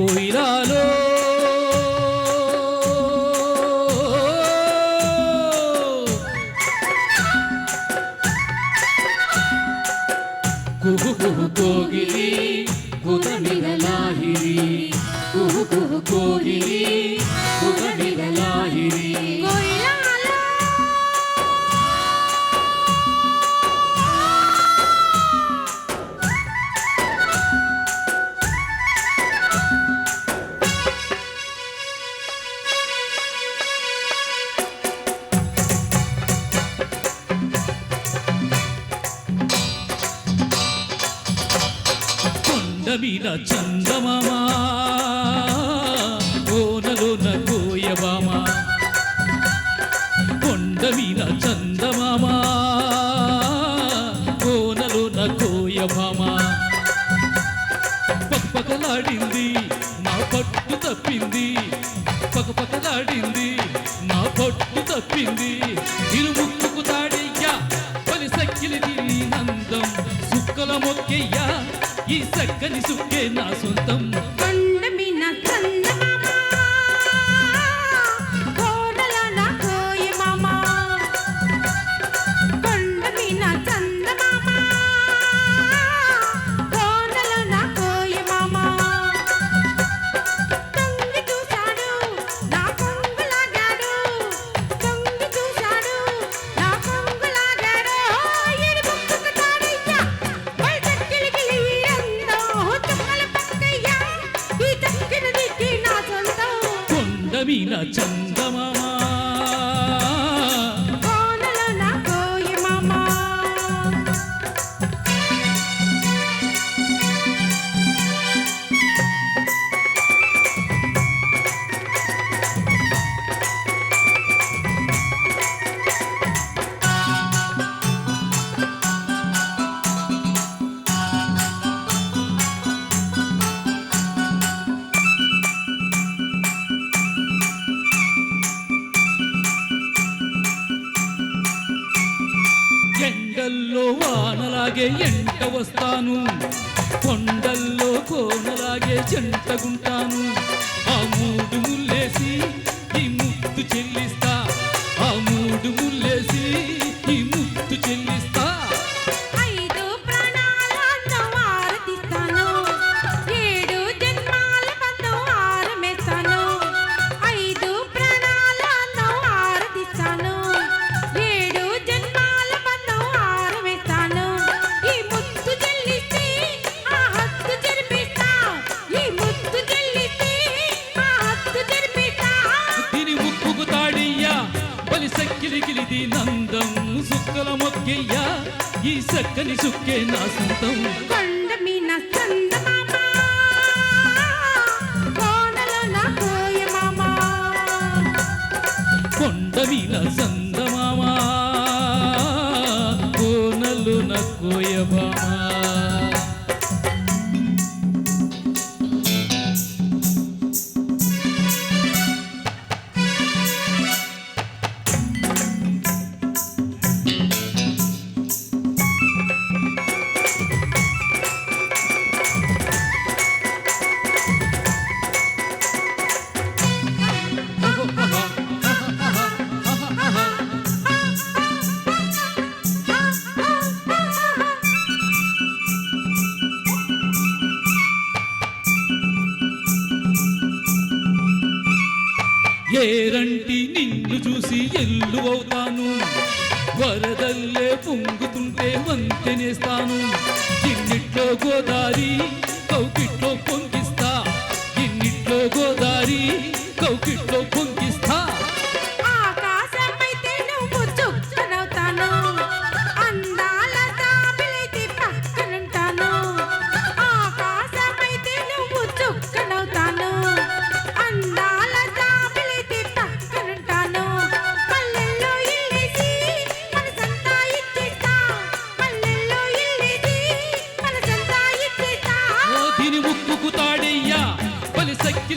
కోయిలాలో కుహు కుహు కోగిలి కుదమిగలాహిరి కుహు కుహు కొండ మీద చందమామ కోనలోన కోయబామ కొండ మీద చందమామ? కోనలోన కోయబామ పక్కపక్కలాడింది నా పట్టు తప్పింది. పక్కపక్కలాడింది నా పట్టు తప్పింది. ఇరుముక్కుకు తాడయ్యా పలి సక్కిలి తిని నందం. సుక్కల మొక్కయ్యా చక్కని సక్కని సుక్కే నా సొంతం. కన్న మీద కొండల్లో వానలాగే ఎంట వస్తాను. కొండల్లో కోనలాగే జంటగుంటాను ఆ మూడు ముల్లేసి ఈ ముద్దు చెల్లిస్తా. ఆ మూడు మొక్కయ్యా ఈ సక్కని సుక్కే నా సొంతం. కొండ మీన చందమామ కోనలో నా కోయమామ కొండ మీద సందమామా కోనలు నకోయబామా ఏరంటి నిన్ను చూసి ఎల్లు అవుతాను. వరదల్లే పొంగుతుంటే వంతెనేస్తాను. చిన్నిట్లో గోదారి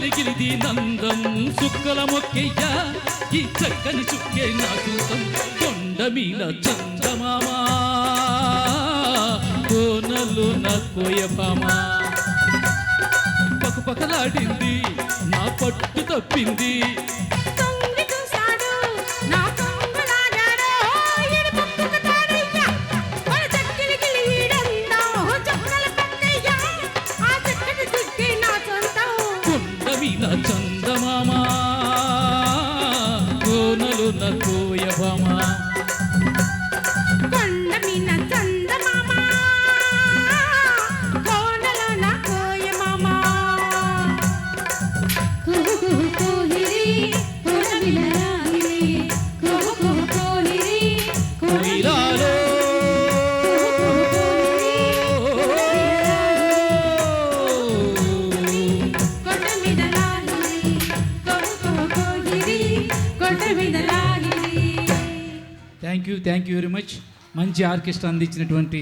వెలిగిరిది నందం చుక్కల మొక్కయ్యా. ఈ చక్కని చుక్కే నా కోసం కొండ మీద చందమామా. కోనలు నా పక్కపక్కలాడింది నా పట్టు తప్పింది. 朋友们 you thank you very much మంచి ఆర్కెస్ట్రా అందించినటువంటి